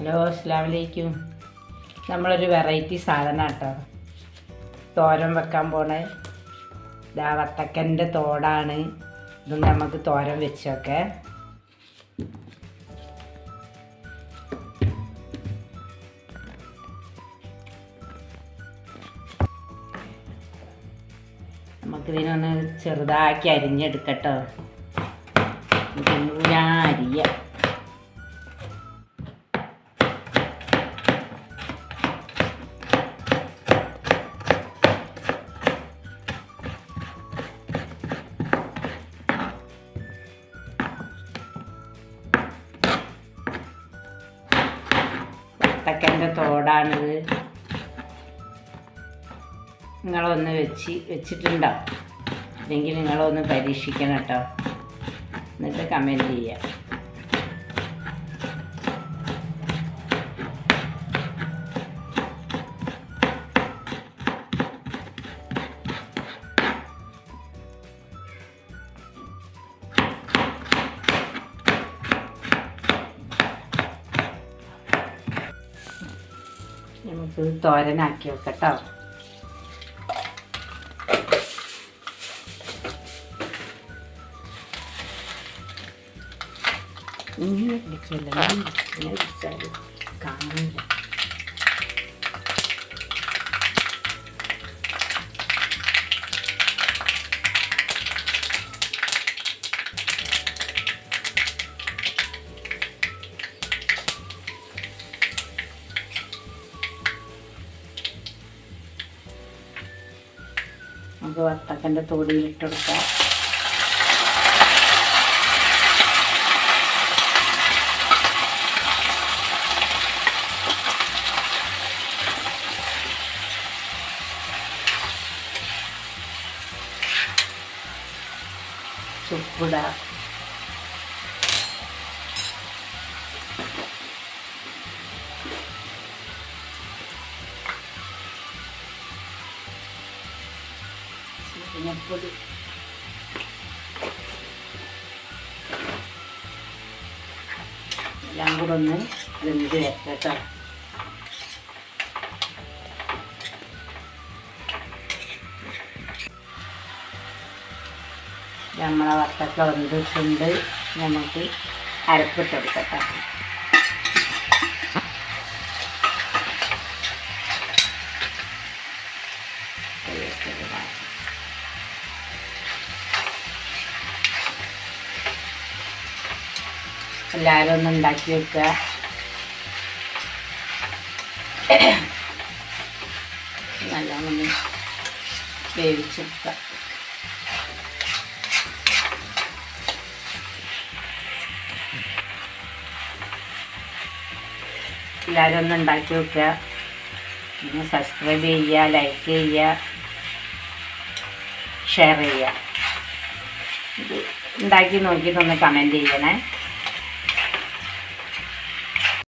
Hello അസ്സാം വലൈക്കും നമ്മളൊരു വെറൈറ്റി സാധനം കേട്ടോ തോരൻ വെക്കാൻ പോണ. ഇതാ വത്തക്കന്റെ തോടാണ്. ഇത് നമുക്ക് തോരൻ വെച്ചൊക്കെ. നമുക്കിതിനൊന്ന് ചെറുതാക്കി അരിഞ്ഞെടുക്കട്ടോ. ഞാൻ അരിയാം. വത്തക്കന്റെ തോടാണിത്. നിങ്ങളൊന്ന് വെച്ച് വെച്ചിട്ടുണ്ടോ? അല്ലെങ്കിൽ നിങ്ങളൊന്ന് പരീക്ഷിക്കണം കേട്ടോ. എന്നിട്ട് കമന്റ് ചെയ്യാം. നമുക്ക് തോരനാക്കി വെക്കട്ടോ. ഇങ്ങനെ പിടിക്കില്ല പിടിച്ചാൽ കാണില്ല നമുക്ക് വത്തക്കന്റെ തൊടിയിലിട്ട് കൊടുക്കാം ചുപ്പിട മഞ്ഞപ്പൊടി എല്ലാം കൂടെ ഒന്ന് വെന്ത് വെക്കട്ടോ നമ്മളെ വത്തക്ക നമുക്ക് അരപ്പിട്ട് കൊടുക്കട്ടെ എല്ലാവരും ഒന്ന് ഉണ്ടാക്കി വെക്കുക. നല്ലോണം വേവിച്ചെടുക്കുക. എല്ലാവരും ഒന്ന് ഉണ്ടാക്കി വെക്കുക. പിന്നെ സബ്സ്ക്രൈബ് ചെയ്യുക ലൈക്ക് ചെയ്യുക ഷെയർ ചെയ്യുക. ഇത് ഉണ്ടാക്കി നോക്കിയിട്ടൊന്ന് കമന്റ് ചെയ്യണേ.